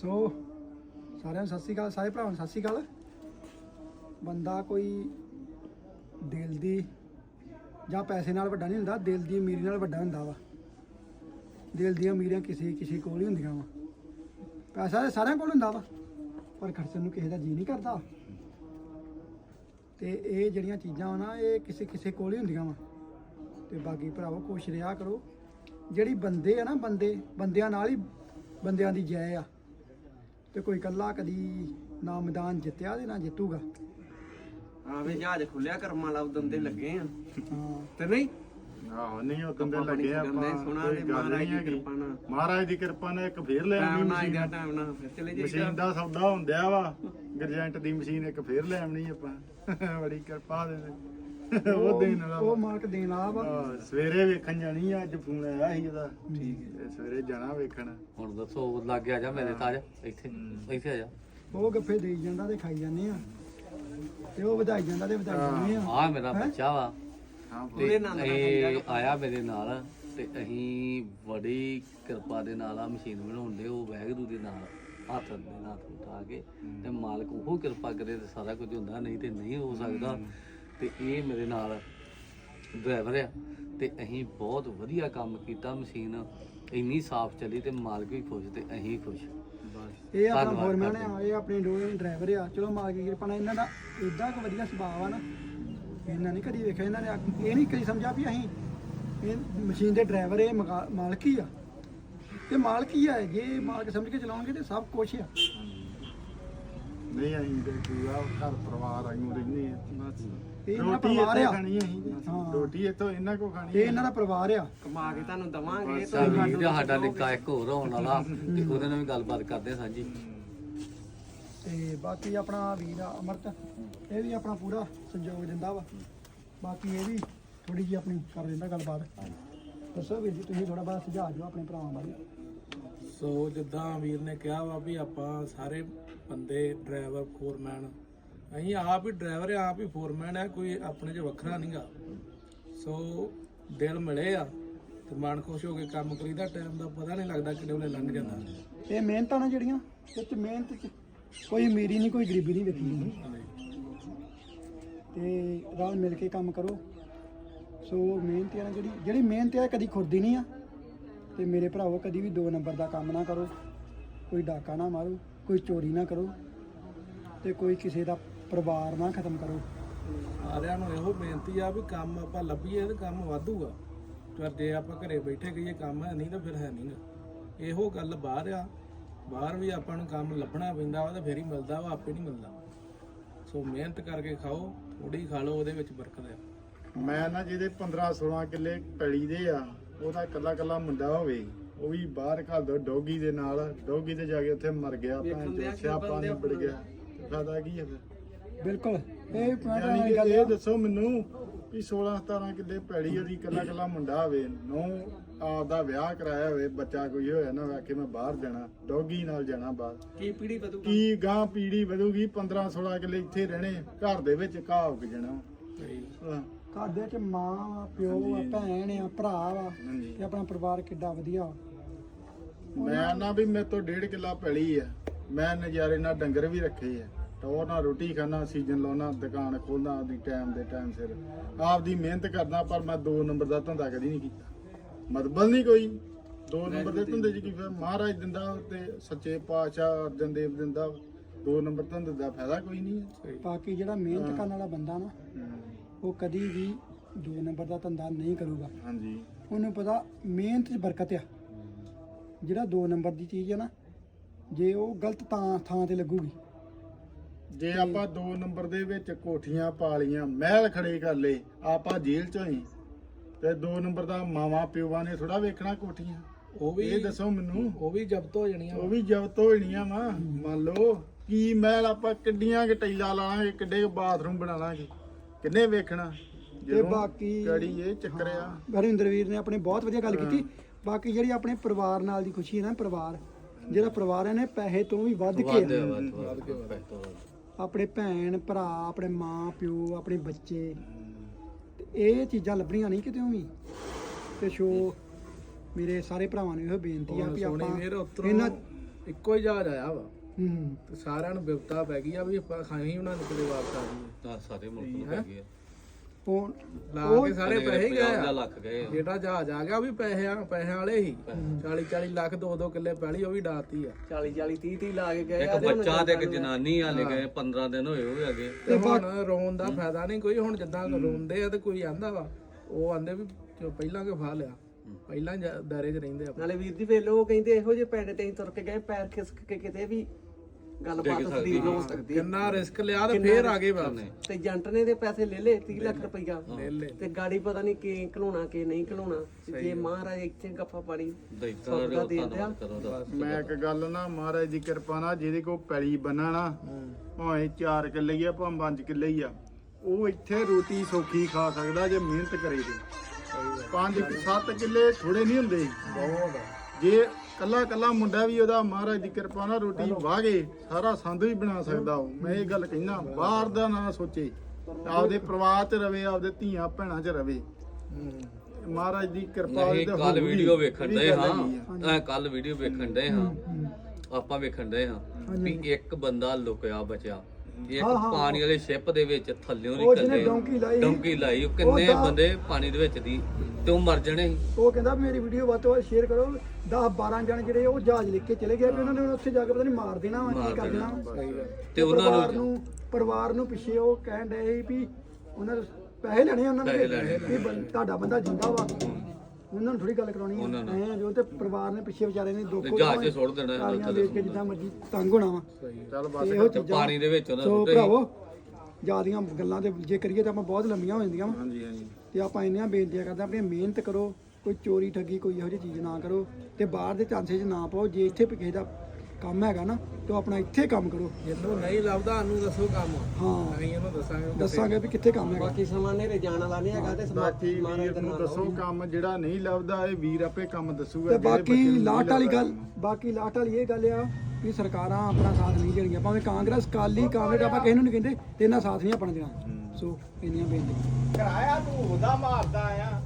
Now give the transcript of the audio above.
ਸੋ ਸਾਰਿਆਂ ਨੂੰ ਸਤਿ ਸ਼੍ਰੀ ਅਕਾਲ, ਸਾਰੇ ਭਰਾਵਾਂ ਨੂੰ ਸਤਿ ਸ਼੍ਰੀ ਅਕਾਲ। ਬੰਦਾ ਕੋਈ ਦਿਲ ਦੀ ਜਾਂ ਪੈਸੇ ਨਾਲ ਵੱਡਾ ਨਹੀਂ ਹੁੰਦਾ, ਦਿਲ ਦੀ ਅਮੀਰੀ ਨਾਲ ਵੱਡਾ ਹੁੰਦਾ ਵਾ। ਦਿਲ ਦੀਆਂ ਅਮੀਰੀਆਂ ਕਿਸੇ ਕਿਸੇ ਕੋਲ ਹੀ ਹੁੰਦੀਆਂ ਵਾ। ਪੈਸਾ ਤਾਂ ਸਾਰਿਆਂ ਕੋਲ ਹੁੰਦਾ ਵਾ, ਪਰ ਖਰਚਣ ਨੂੰ ਕਿਸੇ ਦਾ ਜੀ ਨਹੀਂ ਕਰਦਾ। ਤੇ ਇਹ ਜਿਹੜੀਆਂ ਚੀਜ਼ਾਂ ਵਾ ਨਾ, ਇਹ ਕਿਸੇ ਕਿਸੇ ਕੋਲ ਹੀ ਹੁੰਦੀਆਂ ਵਾ। ਤੇ ਬਾਕੀ ਭਰਾਵੋ, ਖੁਸ਼ ਰਿਹਾ ਕਰੋ। ਜਿਹੜੀ ਬੰਦੇ ਆ ਨਾ, ਬੰਦੇ, ਬੰਦਿਆਂ ਨਾਲ ਹੀ ਬੰਦਿਆਂ ਦੀ ਜੈ ਆ। ਤੇ ਕੋਈ ਇਕੱਲਾ ਕਦੀ ਨਾ ਮੈਦਾਨ ਜਿੱਤਿਆ ਤੇ ਨਾ ਜਿੱਤੂਗਾ। ਆਵੇ ਜਹਾਜ਼ ਖੁੱਲਿਆ ਕਰਮਾਂ ਵਾਲਾ ਉਦੋਂ ਦੇ ਲੱਗੇ ਆ। ਹਾਂ। ਤੇ ਨਹੀਂ? ਆਹੋ ਨਹੀਂ ਉਹ ਕੰਦੇ ਲੱਗੇ ਬੜੀ ਆਪਾਂ ਤੇ ਗੱਲ ਮਹਾਰਾਜ ਦੀ। ਕਿਰਪਾ ਨਾਲ। ਮਹਾਰਾਜ ਦੀ ਕਿਰਪਾ ਨਾਲ ਇੱਕ ਫੇਰ ਲੈ ਆਉਣੀ ਮਸ਼ੀਨ ਦਾ ਟਾਈਮ ਨਾਲ। ਫਿਰ ਚਲੇ ਮਸ਼ੀਨ ਜਾਈਦਾ ਦਾ ਸੌਦਾ ਹੁੰਦਿਆ ਵਾ। ਗਰਜੈਂਟ ਦੀ ਮਸ਼ੀਨ ਇੱਕ ਫੇਰ ਲੈ ਆਉਣੀ ਆਪਾਂ। ਬੜੀ ਕਿਰਪਾ ਦੇ ਦੇ ਉਹ ਦੇਣ ਵਾਲਾ ਉਹ ਮਾਲਕ ਦੇਣ ਵਾਲਾ ਵਾ। ਹਾਂ, ਸਵੇਰੇ ਵੇਖਣ ਜਾਣੀ ਆ ਅੱਜ ਫੋਨ ਆਇਆ ਸੀ ਉਹਦਾ। ਠੀਕ ਹੈ। ਸਵੇਰੇ ਜਾਣਾ ਵੇਖਣ। ਹੁਣ ਦੱਸੋ ਲੱਗ ਆ ਜਾ ਮੇਰੇ ਤਾਜ ਇੱਥੇ ਇੱਥੇ ਆ ਜਾ। ਉਹ ਗੱਫੇ ਦੇਈ ਜਾਂਦਾ ਤੇ ਖਾਈ ਜਾਂਦੇ ਆ। ਤੇ ਉਹ ਵਧਾਈ ਜਾਂਦਾ ਤੇ ਵਧਾਈ ਜਾਂਦੇ ਆ। ਆ ਮੇਰਾ ਬੱਚਾ ਵਾ। ਹਾਂ ਤੇ ਪੂਰੇ ਆਨੰਦ ਨਾਲ ਇਹ ਆਇਆ ਮੇਰੇ ਨਾਲ ਤੇ ਅਸੀਂ ਬੜੀ ਕਿਰਪਾ ਦੇ ਨਾਲ ਆ ਮਸ਼ੀਨ ਬਣਾਉਂਦੇ ਉਹ ਵੈਗਰੂ ਦੇ ਨਾਲ ਹੱਥ ਦੇ ਨਾਲ ਉਠਾ ਕੇ ਤੇ ਮਾਲਕ ਉਹ ਕਿਰਪਾ ਕਰੇ ਤੇ ਸਾਰਾ ਕੁਝ ਹੁੰਦਾ ਨਹੀਂ ਤੇ ਨਹੀਂ ਹੋ ਸਕਦਾ। ਤੇ ਇਹ ਮੇਰੇ ਨਾਲ ਡਰਾਈਵਰ ਆ ਤੇ ਅਸੀਂ ਬਹੁਤ ਵਧੀਆ ਕੰਮ ਕੀਤਾ ਮਸ਼ੀਨ ਇੰਨੀ ਸਾਫ਼ ਚੱਲੀ ਤੇ ਮਾਲਕ ਵੀ ਖੁਸ਼ ਤੇ ਅਸੀਂ ਖੁਸ਼। ਇਹ ਆਪਣਾ ਧੰਨਵਾਦ ਫੋਰਮੈਨ ਕਰਦੇ ਆ ਇਹ ਆਪਣੇ ਦੋ ਡਰਾਈਵਰ ਆ। ਚਲੋ ਮਾਲਕ ਦੀ ਕਿਰਪਾ ਨਾਲ ਇਹਨਾਂ ਦਾ ਇਦਾਂ ਕੁ ਵਧੀਆ ਸੁਭਾਅ ਆ ਨਾ। ਇਹਨਾਂ ਨਹੀਂ ਕਦੀ ਵੇਖਿਆ ਇਹਨਾਂ ਨੇ ਆ- ਇਹ ਨਹੀਂ ਕਦੀ ਸਮਝਿਆ ਵੀ ਅਸੀਂ ਇਹ ਮਸ਼ੀਨ ਦੇ ਡਰਾਈਵਰ ਇਹ ਮਗਾ- ਮਾਲਕ ਹੀ ਆ। ਤੇ ਮਾਲਕ ਹੀ ਆ ਜੇ ਮਾਲਕ ਸਮਝ ਕੇ ਚਲਾਉਣਗੇ ਤੇ ਸਭ ਕੁਝ ਆ। ਨਹੀਂ ਅਸੀਂ ਤੇ ਪੂਰਾ ਘਰ ਪਰਿਵਾਰ ਆਈਓ ਰਹਿੰਦੇ ਆ ਇਹ ਇਹਨਾਂ ਦਾ ਰੋਟੀ ਪਰਿਵਾਰ ਇੱਥੇ ਆ। ਖਾਣੀ ਅਸੀਂ ਤੇ। ਹਾਂ। ਰੋਟੀ ਇੱਥੋਂ ਇਹਨਾਂ ਕੋ ਖਾਣੀ ਇਹ ਇਹਨਾਂ ਦਾ ਪਰਿਵਾਰ ਆ। ਕਮਾ ਕੇ ਤੁਹਾਨੂੰ ਦਵਾਂਗੇ ਤਾਂ ਵੀਰ ਦਾ ਸਾਡਾ ਨਿੱਕਾ ਇੱਕ ਹੋਰ ਹੋਣ ਵਾਲਾ ਤੇ ਉਹਦੇ ਨਾਲ ਵੀ ਗੱਲਬਾਤ ਕਰਦੇ ਹਾਂ ਸਾਂਝੀ। ਤੇ ਬਾਕੀ ਆਪਣਾ ਵੀਰ ਆ ਅਮਰਤ ਇਹ ਵੀ ਆਪਣਾ ਪੂਰਾ ਸਹਿਯੋਗ ਦਿੰਦਾ ਵਾ। ਬਾਕੀ ਇਹ ਵੀ ਥੋੜੀ ਜਿਹੀ ਆਪਣੀ ਕਰ ਦਿੰਦਾ ਗੱਲਬਾਤ। ਦੱਸੋ ਵੀਰ ਜੀ ਤੁਸੀਂ ਥੋੜਾ ਬਾਅਦ ਸੁਝਾਅ ਦਿਓ ਆਪਣੇ ਭਰਾਵਾਂ ਬਾਰੇ। ਸੋ ਜਿੱਦਾਂ ਵੀਰ ਨੇ ਕਿਹਾ ਵਾ ਵੀ ਆਪਾਂ ਸਾਰੇ ਬੰਦੇ ਡਰਾਈਵਰ ਫੋਰਮੈਨ ਅਸੀਂ ਆਪ ਹੀ ਡਰਾਈਵਰ ਆ ਆਪ ਹੀ ਫੋਰਮੈਨ ਆ ਕੋਈ ਆਪਣੇ 'ਚ ਵੱਖਰਾ ਨਹੀਂਗਾ ਸੋ ਦਿਲ ਮਿਲੇ ਆ ਤੇ ਮਨ ਖੁਸ਼ ਹੋ ਕੇ ਕੰਮ ਕਰੀਦਾ ਟਾਈਮ ਦਾ ਪਤਾ ਨਹੀਂ ਲੱਗਦਾ ਕਿੰਨੇ ਵੇਲੇ ਲੰਘ ਜਾਂਦਾ। ਇਹ ਮਿਹਨਤਾਂ ਨਾ ਜਿਹੜੀਆਂ ਇਹ ਚ ਮਿਹਨਤ ਚ ਕੋਈ ਅਮੀਰੀ ਨਹੀਂ ਕੋਈ ਗਰੀਬੀ ਨਹੀਂ ਵੇਖੀ ਤੇ ਰਲ ਮਿਲ ਕੇ ਕੰਮ ਕਰੋ। ਸੋ ਮਿਹਨਤ ਨਾ ਜਿਹੜੀ ਜਿਹੜੀ ਮਿਹਨਤ ਇਹ ਕਦੀ ਖੁਰਦੀ ਨਹੀਂ ਆ। ਤੇ ਮੇਰੇ ਭਰਾਵੋ ਕਦੀ ਵੀ ਦੋ ਨੰਬਰ ਦਾ ਕੰਮ ਨਾ ਕਰੋ। ਕੋਈ ਡਾਕਾ ਨਾ ਮਾਰੋ ਕੋਈ ਚੋਰੀ ਨਾ ਕਰੋ। ਤੇ ਕੋਈ ਕਿਸੇ ਦਾ ਪਰਿਵਾਰ ਨਾ ਖਤਮ ਕਰੋ। ਸਾਰਿਆਂ ਨੂੰ ਇਹੋ ਬੇਨਤੀ ਆ ਵੀ ਕੰਮ ਆਪਾਂ ਲੱਭੀਏ ਤੇ ਕੰਮ ਵਾਧੂਗਾ। ਪਰ ਜੇ ਆਪਾਂ ਘਰੇ ਬੈਠੇ ਕਹੀਏ ਕੰਮ ਹੈ ਨਹੀਂ ਤਾਂ ਫਿਰ ਹੈ ਨਹੀਂਗਾ ਇਹੋ ਗੱਲ ਬਾਹਰ ਆ। ਬਾਹਰ ਵੀ ਆਪਾਂ ਨੂੰ ਕੰਮ ਲੱਭਣਾ ਪੈਂਦਾ ਵਾ ਤੇ ਫਿਰ ਹੀ ਮਿਲਦਾ ਵਾ ਆਪੇ ਨਹੀਂ ਮਿਲਦਾ। ਸੋ ਮਿਹਨਤ ਕਰਕੇ ਖਾਓ ਥੋੜੀ ਖਾ ਲਓ ਉਹਦੇ ਵਿੱਚ ਬਰਕਤ ਆ ਮੈਂ ਨਾ ਜਿਹਦੇ 15 16 ਕਿੱਲੇ ਪੈਲੀ ਦੇ ਆ ਉਹਦਾ ਇਕੱਲਾ ਇਕੱਲਾ ਮੁੰਡਾ ਹੋਵੇ ਉਹ ਵੀ ਬਾਹਰ ਘੱਲ ਦੋ ਡੋਗੀ ਦੇ ਨਾਲ ਡੋਗੀ ਤੇ ਜਾ ਕੇ ਉੱਥੇ ਮਰ ਗਿਆ ਭਾਂ ਕੀ ਸਿਆਪਾ ਨਿਬੜ ਗਿਆ। ਫਾਇਦਾ ਕੀ ਹੈ ਫਿਰ? ਬਿਲਕੁਲ। ਇਹ ਪੁਆਇੰਟ ਯਾਨੀ ਵਾਲੀ ਕਿ ਗੱਲ ਇਹ ਆ ਦੱਸੋ ਮੈਨੂੰ ਵੀ 16 17 ਕਿੱਲੇ ਪੈਲੀ ਉਹਦੀ ਇਕੱਲਾ ਇਕੱਲਾ ਮੁੰਡਾ ਹੋਵੇ ਨੂੰ ਆਪਦਾ ਵਿਆਹ ਕਰਾਇਆ ਹੋਵੇ ਬੱਚਾ ਕੋਈ ਹੋਇਆ ਨਾ ਹੋਇਆ ਕਿ ਮੈਂ ਬਾਹਰ ਜਾਣਾ ਡੋਗੀ ਨਾਲ ਜਾਣਾ ਬਾਹਰ। ਕੀ ਪੀੜੀ ਵਧੂ ਕੀ ਗਾਂ ਪੀੜੀ ਵਧੂਗੀ? 15 16 ਕਿੱਲੇ ਇੱਥੇ ਰਹਿਣੇ ਘਰ ਦੇ ਵਿੱਚ ਘਾਹ ਉੱਗ ਜਾਣਾ। ਹਾਂ, ਘਰ ਦੇ ਵਿੱਚ ਮਾਂ ਵਾ ਪਿਓ ਆ ਭੈਣ ਆ ਭਰਾ ਵਾ ਹਾਂਜੀ। ਤੇ ਆਪਣਾ ਪਰਿਵਾਰ ਕਿੱਡਾ ਵਧੀਆ ਵਾ। ਮੈਂ ਨਾ ਵੀ ਮੇਰੇ ਤੋਂ ਡੇਢ ਕਿੱਲਾ ਪੈਲੀ ਆ। ਮੈਂ ਨਜ਼ਾਰੇ ਨਾਲ ਡੰਗਰ ਵੀ ਰੱਖੇ ਆ। ਟੋਰ ਨਾਲ ਰੋਟੀ ਖਾਣਾ ਸੀਜ਼ਨ ਲਾਉਣਾ ਦੁਕਾਨ ਖੋਲਣਾ ਆਪਦੀ ਟਾਈਮ ਦੇ ਟਾਈਮ ਸਿਰ। ਆਪਦੀ ਮਿਹਨਤ ਕਰਦਾ ਪਰ ਮੈਂ ਦੋ ਨੰਬਰ ਦਾ ਧੰਦਾ ਕਦੀ ਨਹੀਂ ਕੀਤਾ। ਮਤਲਬ ਨਹੀਂ ਕੋਈ। ਦੋ ਨੰਬਰ ਦੇ ਧੰਦੇ 'ਚ ਕੀ ਫਿਰ ਮਹਾਰਾਜ ਦਿੰਦਾ ਤੇ ਸੱਚੇ ਪਾਤਸ਼ਾਹ ਅਰਜਨ ਦੇਵ ਦਿੰਦਾ। ਦੋ ਨੰਬਰ ਧੰਦੇ ਦਾ ਫਾਇਦਾ ਕੋਈ ਨਹੀਂ ਹੈ। ਬਾਕੀ ਜਿਹੜਾ ਮਿਹਨਤ ਕਰਨ ਵਾਲਾ ਬੰਦਾ ਨਾ ਉਹ ਕਦੀ ਵੀ ਦੋ ਨੰਬਰ ਦਾ ਧੰਦਾ ਨਹੀਂ ਕਰੂਗਾ। ਹਾਂਜੀ। ਉਹਨੂੰ ਪਤਾ ਮਿਹਨਤ 'ਚ ਬਰਕਤ ਆ। ਜਿਹੜਾ ਦੋ ਨੰਬਰ ਦੀ ਚੀਜ਼ ਹੈ ਨਾ ਜੇ ਉਹ ਗਲਤ ਤਾਂ ਥਾਂ ਤੇ ਲੱਗੂਗੀ ਜੇ ਆਪਾਂ ਦੋ ਨੰਬਰ ਦੇ ਵਿੱਚ ਕੋਠੀਆਂ ਪਾ ਲੀਆਂ ਮਹਿਲ ਖੜੇ ਕਰ ਲਏ ਆਪਾਂ ਜੇਲ੍ਹ ਚੋਂ ਹੀ। ਤੇ ਦੋ ਨੰਬਰ ਦਾ ਮਾਵਾ ਪਿਓਾਂ ਨੇ ਥੋੜਾ ਵੇਖਣਾ ਕੋਠੀਆਂ। ਉਹ ਵੀ ਇਹ ਦੱਸੋ ਮੈਨੂੰ। ਉਹ ਵੀ ਜ਼ਬਤ ਹੋ ਜਾਣੀਆਂ ਉਹ ਵੀ। ਜ਼ਬਤ ਹੋਣੀਆਂ ਵਾ। ਮੰਨ ਲਓ ਕੀ ਮਹਿਲ ਆਪਾਂ ਕਿੱਡੀਆਂ ਕਿ ਟੈਲਾ ਲਾਵਾਂਗੇ ਕਿੱਡੇ ਬਾਥਰੂਮ ਬਣਾ ਲਾਂਗੇ ਕਿੰਨੇ ਵੇਖਣਾ? ਤੇ ਬਾਕੀ ਗੜੀ ਇਹ ਚੱਕਰ ਆ। ਹਰਿੰਦਰ ਵੀਰ ਨੇ ਆਪਣੇ ਬਹੁਤ ਵਧੀਆ ਗੱਲ ਕੀਤੀ। ਬਾਕੀ ਜਿਹੜੀ ਆਪਣੇ ਪਰਿਵਾਰ ਨਾਲ ਦੀ ਖੁਸ਼ੀ ਹੈ ਨਾ ਪਰਿਵਾਰ। ਜਿਹੜਾ ਪਰਿਵਾਰ ਹੈ ਨੇ ਪੈਸੇ ਤੋਂ ਵੀ ਵੱਧ ਕੇ। ਵੱਧ ਕੇ ਵੱਧ ਆਪਣੇ ਭੈਣ ਭਰਾ ਆਪਣੇ ਮਾਂ ਪਿਓ ਆਪਣੇ ਬੱਚੇ। ਤੇ ਇਹ ਚੀਜ਼ਾਂ ਲੱਭਣੀਆਂ ਨਹੀਂ ਕਿਤੇ ਵੀ ਤੇ ਸ਼ੋ ਮੇਰੇ ਸਾਰੇ ਭਰਾਵਾਂ ਨੂੰ ਇਹੋ ਬੇਨਤੀ ਆ ਵੀ ਸੋਹਣੀ ਆਪਾਂ ਉੱਤਰੋਂ। ਇਹਨਾਂ ਇੱਕੋ ਹੀ ਜਹਾਜ਼ ਆਇਆ ਵਾ। ਹੂੰ। ਤੇ ਸਾਰਿਆਂ ਨੂੰ ਬਿਪਤਾ ਪੈ ਗਈ ਆ ਵੀ ਆਪਾਂ ਖਾਈ ਉਹਨਾਂ ਨੂੰ ਕਿਤੇ ਵਾਪਸ ਆ ਜਾਈਏ। ਸਾਰੇ ਮੁਲਕ ਨੂੰ ਪੈ ਗਏ ਆ। ਉਹ ਲਾ ਕੇ ਸਾਰੇ ਪੈਸੇ ਹੀ ਗਏ ਆ। ਲੱਖ ਗਏ ਆ। ਜਿਹੜਾ ਜਹਾਜ਼ ਆ ਗਿਆ ਉਹ ਵੀ ਪੈਸਿਆਂ ਪੈਸਿਆਂ ਵਾਲੇ ਹੀ। 40 40 ਲੱਖ 2 2 ਕਿੱਲੇ ਪੈਲੀ ਉਹ ਵੀ ਡਾਤੀ ਆ। 40 40 30 30 ਲਾ ਕੇ ਗਏ ਆ ਇੱਕ ਬੱਚਾ ਤੇ ਇੱਕ ਜਨਾਨੀ ਹਾਲੇ ਗਏ 15 ਦਿਨ ਹੋਏ ਉਹ ਵੀ ਅਗੇ ਤੇ ਹੁਣ ਰੋਣ ਦਾ ਫਾਇਦਾ ਨਹੀਂ ਕੋਈ ਹੁਣ ਜਿੱਦਾਂ ਰੋਂਦੇ ਆ ਤੇ ਕੋਈ ਆਂਦਾ ਵਾ ਉਹ ਆਂਦੇ ਵੀ ਜੋ ਪਹਿਲਾਂ ਕਿ ਫਾ ਲਿਆ। ਪਹਿਲਾਂ ਜ- ਦਾਇਰੇ 'ਚ ਰਹਿੰਦੇ ਆ। ਨਾਲੇ ਵੀਰ ਜੀ ਵੇਖ ਲਓ ਉਹ ਕਹਿੰਦੇ ਇਹੋ ਜਿਹੇ ਪਿੰਡ ਤੇ ਅਸੀਂ ਤੁਰ ਕੇ ਗਏ ਪੈਰ ਖਿਸਕ ਕੇ ਕਿਤੇ ਵੀ ਗੱਲਬਾਤ ਸਦੀਕ ਹੋ ਸਕਦੀ ਹੈ। ਕਿੰਨਾ ਰਿਸਕ ਲਿਆ ਤੇ ਫੇਰ ਆ ਗਏ ਵਾਪਸ। ਤੇ ਏਜੰਟ ਨੇ ਦੇ ਪੈਸੇ ਲੈ ਲਏ 30 ਲੱਖ ਰੁਪਈਆ। ਲੈ ਤੇ ਗਾੜੀ ਪਤਾ ਨਹੀਂ ਕੀ ਘਲਾਉਣਾ ਕੀ ਨਹੀਂ ਘਲਾਉਣਾ ਜੇ ਮਹਾਰਾਜ ਇੱਥੇ ਗੱਫਾ ਪਾਣੀ ਦੈਤਾਂ ਦਾ ਸੌਦਾ ਦੇ ਧੰਨਵਾਦ ਕਰੋ ਦਾ ਮੈਂ ਇੱਕ ਗੱਲ ਨਾ ਮਹਾਰਾਜ ਦੀ ਕਿਰਪਾ ਨਾਲ ਜਿਹਦੇ ਕੋ ਪੈਲੀ ਨਾ ਭਾਵੇਂ 4 ਕਿੱਲੇ ਹੀ ਆ ਭਾਵੇਂ 5 ਕਿੱਲੇ ਹੀ ਆ ਉਹ ਇੱਥੇ ਰੋਟੀ ਸੌਖੀ ਖਾ ਸਕਦਾ ਜੇ ਮਿਹਨਤ ਕਰੇ ਤੇ। 5 7 ਕਿੱਲੇ ਥੋੜੇ ਨਹੀਂ ਹੁੰਦੇ। ਬਹੁਤ। ਜੇ ਕੱਲਾ ਕੱਲਾ ਮੁੰਡਾ ਵੀ ਉਹਦਾ ਮਹਾਰਾਜ ਦੀ ਕਿਰਪਾ ਨਾਲ ਰੋਟੀ ਵਾਗੇ ਸਾਰਾ ਸੰਦ ਵੀ ਬਣਾ ਸਕਦਾ ਉਹ। ਮੈਂ ਇਹ ਗੱਲ ਕਹਿਣਾ ਬਾਹਰ ਦਾ ਨਾ ਸੋਚੇ। ਆਪਦੇ ਪਰਿਵਾਰ 'ਚ ਰਵੇ ਆਪਦੇ ਧੀਆਂ ਭੈਣਾਂ 'ਚ ਰਵੇ। ਮਹਾਰਾਜ ਦੀ ਕਿਰਪਾ ਉਹਦੇ ਕੱਲ ਹੋਊਗੀ। ਵੀਡੀਓ ਵੇਖਣ ਦੇ ਹਾਂ। ਕੱਲ ਵੀਡੀਓ ਵੇਖਣ ਦੇ ਹਾਂ। ਆਪਾਂ ਵੇਖਣ ਦੇ ਹਾਂ ਵੀ ਇੱਕ ਬੰਦਾ ਲੁਕਿਆ ਬਚਿਆ। ਇੱਕ ਹਾਂ, ਹਾਂ। ਪਾਣੀ ਵਾਲੇ ਸ਼ਿਪ ਦੇ ਵਿੱਚ ਥੱਲਿਓਂ ਉਹ ਜਿਹਨੇ ਨਿਕਲੇ ਡੌਂਕੀ ਲਾਈ ਡੌਂਕੀ ਲਾਈ। ਉਹ ਕਿੰਨੇ ਤਾਂ- ਬੰਦੇ ਪਾਣੀ ਦੇ ਵਿੱਚ ਦੀ ਤੇ ਉਹ ਮਰ ਜਣੇ ਸੀ। ਉਹ ਕਹਿੰਦਾ ਵੀ ਮੇਰੀ ਵੀਡੀਓ ਵੱਧ ਤੋਂ ਵੱਧ ਸ਼ੇਅਰ ਕਰੋ। 10 12 ਜਣੇ ਜਿਹੜੇ ਉਹ ਜਹਾਜ਼ ਲੈ ਕੇ ਚਲੇ ਗਏ। ਵੀ ਉਹਨਾਂ ਨੇ ਉੱਥੇ ਜਾ ਕੇ ਪਤਾ ਨਹੀਂ ਮਾਰ ਦੇਣਾ ਵਾ ਕੀ ਮਾਰ ਕਰ ਦੇਣਾ। ਤੇ ਉਹਨਾਂ ਪਰਿਵਾਰ ਨੂੰ ਨੂੰ ਪਰਿਵਾਰ ਨੂੰ ਪਿੱਛੇ ਉਹ ਕਹਿਣ ਡਏ ਸੀ ਵੀ ਉਹਨਾਂ ਦੇ ਪੈਸੇ ਲੈਣੇ ਉਹਨਾਂ ਨੇ। ਪੈਸੇ ਲੈਣੇ। ਵੀ ਬੰ- ਤੁਹਾਡਾ ਬੰਦਾ ਜਿੰਦਾ ਵਾ। ਉਹਨਾਂ ਨੂੰ ਥੋੜੀ ਗੱਲ ਕਰਾਉਣੀ ਉਹਨਾਂ। ਐ ਜੋ ਤੇ ਪਰਿਵਾਰ ਨੇ ਪਿੱਛੇ ਵਿਚਾਰੇ ਨੇ ਦੁੱਖ ਤੇ ਜਹਾਜ਼ 'ਚ ਸੁੱਟ ਦੇਣਾ ਇਹਨਾਂ ਥੱਲੇ। ਦੇਖ ਕੇ ਜਿੱਦਾਂ ਮਰਜ਼ੀ ਤੰਗ ਹੋਣਾ ਵਾ ਚੱਲ ਬਸ ਇਹੋ ਤੇ ਚੀਜ਼ਾਂ ਪਾਣੀ ਦੇ ਵਿੱਚ ਉਹਨਾਂ ਸੋ ਸੁੱਟੇ ਸੀ। ਭਰਾਵੋ ਜਿਆਦੀਆਂ ਗੱਲਾਂ ਤੇ ਜੇ ਕਰੀਏ ਤਾਂ ਆਪਾਂ ਬਹੁਤ ਲੰਮੀਆਂ ਹੋ ਜਾਂਦੀਆਂ ਵਾਂ। ਹਾਂਜੀ ਹਾਂਜੀ ਤੇ ਆਪਾਂ ਇੰਨੀਆਂ ਬੇਨਤੀਆਂ ਕਰਦੇ ਆਪਣੀ ਮਿਹਨਤ ਕਰੋ ਕੋਈ ਚੋਰੀ ਠੱਗੀ ਕੋਈ ਇਹੋ ਜਿਹੀ ਚੀਜ਼ ਨਾ ਕਰੋ ਤੇ ਬਾਹਰ ਦੇ ਚਾਂਸੇ 'ਚ ਨਾ ਪਾਓ ਜੇ ਇੱਥੇ ਵੀ ਕਿਸੇ ਦਾ ਕੰਮ ਹੈਗਾ ਨਾ ਤੇ ਉਹ ਆਪਣਾ ਇੱਥੇ ਕੰਮ ਕਰੋ। ਜਿਹਨੂੰ ਨਹੀਂ ਲੱਭਦਾ ਸਾਨੂੰ ਦੱਸੋ ਕੰਮ। ਹਾਂ। ਅਸੀਂ ਉਹਨੂੰ ਦੱਸਾਂਗੇ ਦੱਸਾਂਗੇ ਵੀ ਕਿੱਥੇ ਕੰਮ ਹੈਗਾ। ਬਾਕੀ ਸਮਾਂ ਨੇਰੇ ਜਾਣ ਵਾਲਾ ਨਹੀਂ ਹੈਗਾ ਤੇ ਸਮਾ- ਬਾਕੀ ਮਹਾਰਾਜ ਵੀਰ ਨੂੰ ਦੱਸੋ ਕੰਮ ਜਿਹੜਾ ਨਹੀਂ ਲੱਭਦਾ ਇਹ ਵੀਰ ਆਪੇ ਕੰਮ ਦੱਸੂਗਾ ਤੇ ਜਿਹੜੇ ਬਾਕੀ ਨੂੰ ਲਾਟ ਵਾਲੀ ਗੱਲ ਬਾਕੀ ਲਾਟ ਵਾਲੀ ਇਹ ਗੱਲ ਆ ਵੀ ਸਰਕਾਰਾਂ ਆਪਣਾ ਸਾਥ ਨਹੀਂ ਦੇਣਗੀਆਂ। ਭਾਵੇਂ ਕਾਂਗਰਸ ਕਾਲੀ ਕਾਂਗਰਸ ਆਪਾਂ ਕਿਸੇ ਨੂੰ ਨਹੀਂ ਕਹਿੰਦੇ ਤੇ ਇਹਨਾਂ ਸਾਥ ਨਹੀਂ ਆਪਣਾ ਦੇਣਾ। ਸੋ ਇੰਨੀਆਂ ਬੇਨਤੀਆਂ। ਕਿਰਾਇਆ ਤੂੰ ਉਹਦਾ ਮਾਰਦਾ ਆ